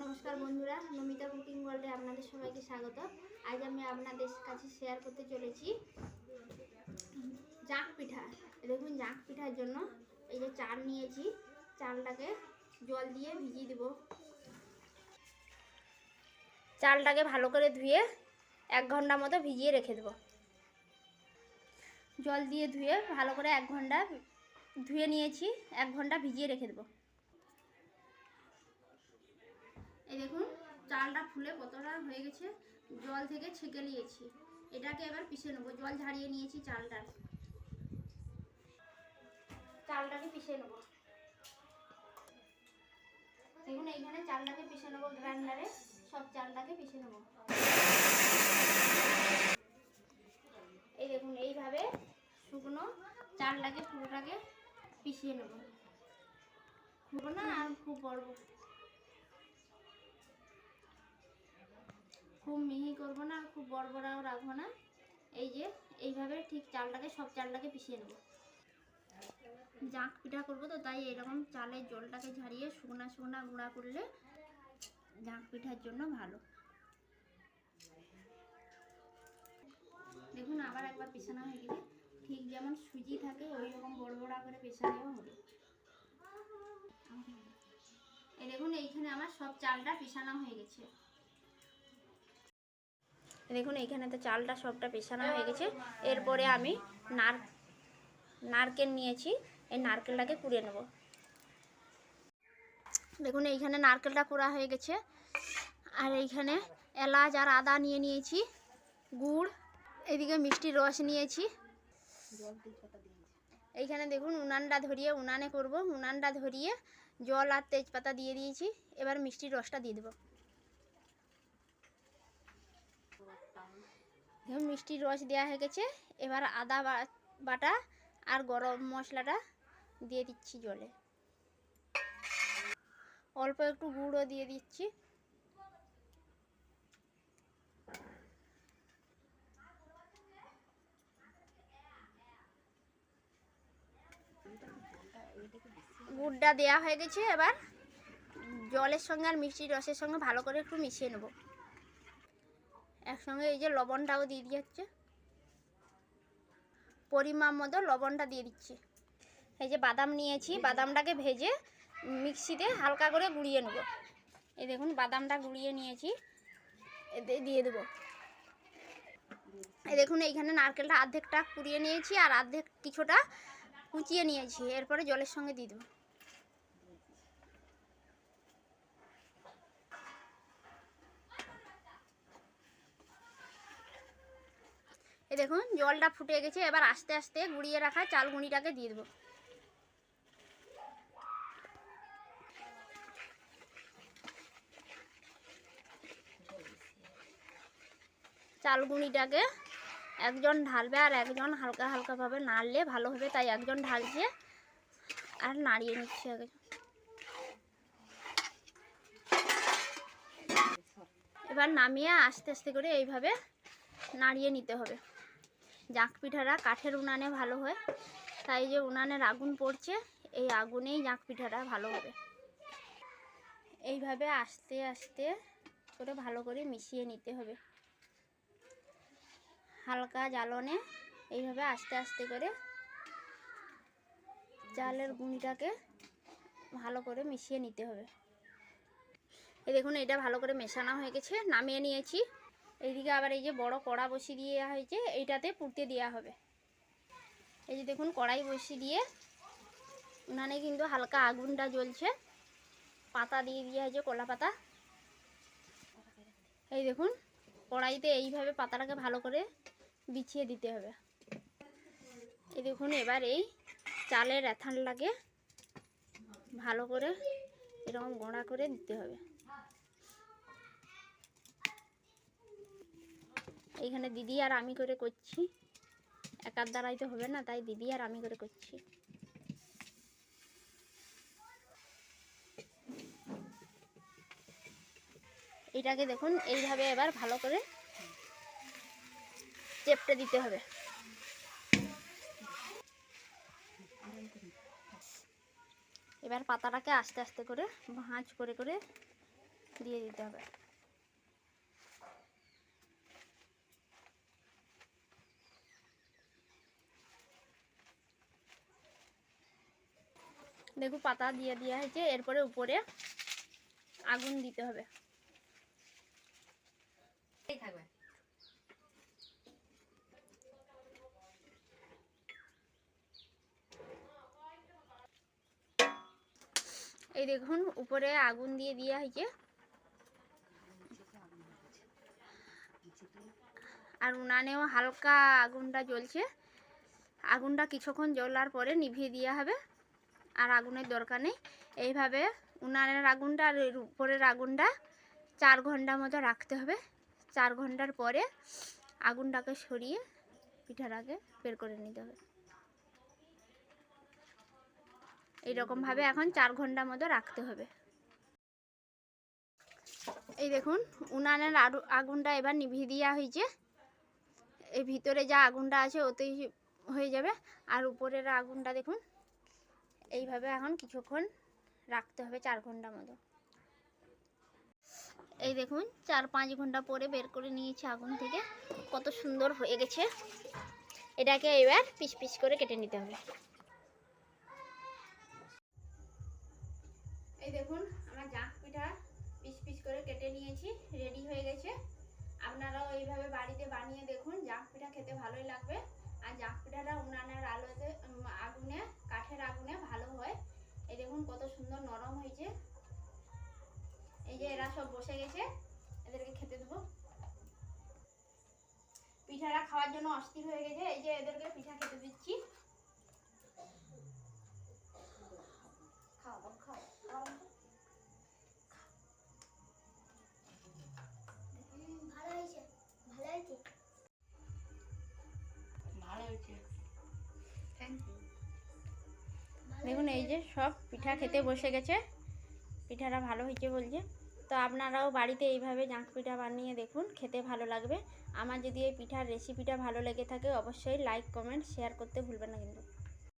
নমস্কার বন্ধুরা, নমিতা কুকিং ওয়ার্ল্ডে আপনাদের সবাইকে স্বাগত। আজ আমি আপনাদের কাছে শেয়ার করতে চলেছি জাঁক পিঠা। দেখুন, জাঁক পিঠার জন্য এই যে চাল নিয়েছি, চালটাকে জল দিয়ে ভিজিয়ে দেব। চালটাকে ভালো করে ধুয়ে এক ঘণ্টা মতো ভিজিয়ে রেখে দেবো। জল দিয়ে ধুয়ে ভালো করে এক ঘণ্টা ধুয়ে নিয়েছি, এক ঘণ্টা ভিজিয়ে রেখে দেবো। এই দেখুন, চালটা ফুলে কতটা হয়ে গেছে, জল থেকে ছেঁকে নিয়েছি। এটাকে এবার পিষে নেব। জল ঝাড়িয়ে নিয়েছি চালটার চালটাকে পিষে নেব। দেখুন, এইখানে চালটাকে পিষে নেব গ্রাইন্ডারে। সব চালটাকে পিষে নেব। এই দেখুন, এইভাবে শুকনো চালটাকে, পুরোটাকে পিষিয়ে নেব। শুকনো আর খুব বড়। খুব মিহি করব না, খুব বড় বড়াও রাখব না। এই যে, এইভাবে ঠিক চালটাকে, সব চালটাকে পিষিয়ে নেব। জাঁক পিঠা করব তো, তাই এরকম চালের জলটাকে ঝারিয়ে শুকনা শুকনা গুঁড়া করলে জাঁক পিঠার জন্য ভালো। দেখুন, আবার একবার পেছানো হয়ে গেলে ঠিক যেমন সুজি থাকে ওই রকম বড় বড় করে পেছালেও হবে। এই দেখুন, এইখানে আমার সব চালটা পেছানো হয়ে গেছে। দেখুন, এইখানে তো চালটা সবটা পেছানো হয়ে গেছে। এরপরে আমি নার, নারকেল নিয়েছি। এই নারকেলটাকে কুড়িয়ে নেব। দেখুন, এইখানে নারকেলটা কুড়া হয়ে গেছে। আর এইখানে এলাচ আর আদা নিয়ে নিয়েছি। গুড়, এদিকে মিষ্টির রস নিয়েছি। এইখানে দেখুন, উনানটা ধরিয়ে উনানে করব। উনানটা ধরিয়ে জল আর তেজপাতা দিয়ে দিয়েছি। এবার মিষ্টির রসটা দিয়ে দেবো দেখুন মিষ্টির রস দেওয়া হয়ে গেছে। এবার আদা বাটা আর গরম মশলাটা দিয়ে দিচ্ছি জলে। অল্প একটু গুঁড়ো দিয়ে দিচ্ছি। গুড়টা দেওয়া হয়ে গেছে। এবার জলের সঙ্গে আর মিষ্টির রসের সঙ্গে ভালো করে একটু মিশিয়ে নেব। একসঙ্গে এই যে লবণটাও দিয়ে দিচ্ছে পরিমাণ মতো লবণটা দিয়ে দিচ্ছি। এই যে বাদাম নিয়েছি বাদামটাকে ভেজে মিক্সিতে হালকা করে গুঁড়িয়ে নেব। এই দেখুন বাদামটা গুঁড়িয়ে নিয়েছি। এতে দিয়ে দেবো। এই দেখুন এইখানে নারকেলটা অর্ধেকটা কুড়িয়ে নিয়েছি আর অর্ধেক কিছুটা কুচিয়ে নিয়েছি। এরপরে জলের সঙ্গে দিয়ে দেবো। এই দেখুন, জলটা ফুটে গেছে। এবার আস্তে আস্তে গুঁড়িয়ে রাখা চাল গুঁড়িটাকে দিয়ে দেবো। চাল গুঁড়িটাকে একজন ঢালবে আর একজন হালকা হালকাভাবে নাড়লে ভালো হবে, তাই একজন ঢালছে আর নাড়িয়ে নিচ্ছে এবার নামিয়ে আস্তে আস্তে করে এইভাবে নাড়িয়ে নিতে হবে। জাঁক পিঠাটা কাঠের উনানে ভালো হয়। তাই যে উনানের আগুন পড়ছে, এই আগুনেই জাঁক পিঠাটা ভালো হবে। এইভাবে আস্তে আস্তে করে ভালো করে মিশিয়ে নিতে হবে। হালকা জ্বালনে এইভাবে আস্তে আস্তে করে চালের গুঁড়িটাকে ভালো করে মিশিয়ে নিতে হবে। এই দেখুন, এটা ভালো করে মেশানো হয়ে গেছে, নামিয়ে নিয়েছি। এইদিকে আবার এই যে বড় কড়া বসিয়ে দেওয়া হয়েছে, এইটাতে পুড়তে দেওয়া হবে। এই যে দেখুন, কড়াই বসিয়ে দিয়ে উনানে কিন্তু হালকা আগুনটা জ্বলছে। পাতা দিয়ে দেওয়া হয়েছে কলা পাতা। এই দেখুন, কড়াইতে এইভাবে পাতাটাকে ভালো করে বিছিয়ে দিতে হবে। এই দেখুন, এবার এই চালের এথানটাকে ভালো করে এরকম গোড়া করে দিতে হবে। এইখানে দিদি আর আমি করে করছি। একার দ্বারাই তো হবে না, তাই দিদি আর আমি করে করছি। এটাকে দেখুন, এইভাবে এবার ভালো করে চেপটে দিতে হবে। এবার পাতাটাকে আস্তে আস্তে করে ভাঁজ করে করে দিয়ে দিতে হবে। দেখো পাতা দিয়ে দেওয়া হয়েছে এরপরে উপরে আগুন দিতে হবে। এই থাকবে। এই দেখুন উপরে আগুন দিয়ে দেওয়া হয়েছে। আর উনানেও হালকা আগুনটা জ্বলছে। আগুনটা কিছুক্ষণ জ্বলার পরে নিভিয়ে দেওয়া হবে। আর আগুনের দরকার নেই। এইভাবে উনানের আগুনটা আর উপরের আগুনটা চার ঘণ্টা মতো রাখতে হবে। চার ঘণ্টার পরে আগুনটাকে সরিয়ে পিঠাটাকে বের করে নিতে হবে। এইরকমভাবে এখন চার ঘণ্টা মতো রাখতে হবে। এই দেখুন, উনানের আগুনটা এবার নিভিয়ে দেওয়া হয়েছে। এই ভিতরে যা আগুনটা আছে ওতেই হয়ে যাবে। আর উপরের আগুনটা দেখুন এইভাবে এখন কিছুক্ষণ রাখতে হবে চার ঘণ্টা মতো। এই দেখুন, চার পাঁচ ঘণ্টা পরে বের করে নিয়েছি আগুন থেকে। কত সুন্দর হয়ে গেছে। এটাকে এবার পিস পিস করে কেটে নিতে হবে। এই দেখুন, আমার জাঁক পিঠা পিস পিস করে কেটে নিয়েছি রেডি হয়ে গেছে। আপনারাও এইভাবে বাড়িতে বানিয়ে দেখুন, জাঁক পিঠা খেতে ভালোই লাগবে আর জাঁক পিঠাটা উনানের আলোতে উম, আগুনে কাঠের আগুনে ভালো হয় এই দেখুন কত সুন্দর নরম হয়েছে এই যে এরা সব বসে গেছে এদেরকে খেতে দেবো। পিঠাটা খাওয়ার জন্য অস্থির হয়ে গেছে এই যে এদেরকে পিঠা খেতে দিচ্ছি। হয়েছে হয়েছে। ভালো হয়েছে। থ্যাংক ইউ দেখুন এই যে সব পিঠা খেতে বসে গেছে। পিঠাটা ভালো হয়েছে বলছে। তো আপনারাও বাড়িতে এইভাবে জাঁক পিঠা বানিয়ে দেখুন, খেতে ভালো লাগবে। আমার যদি এই পিঠার রেসিপিটা ভালো লেগে থাকে, অবশ্যই লাইক কমেন্ট শেয়ার করতে ভুলবেন না কিন্তু।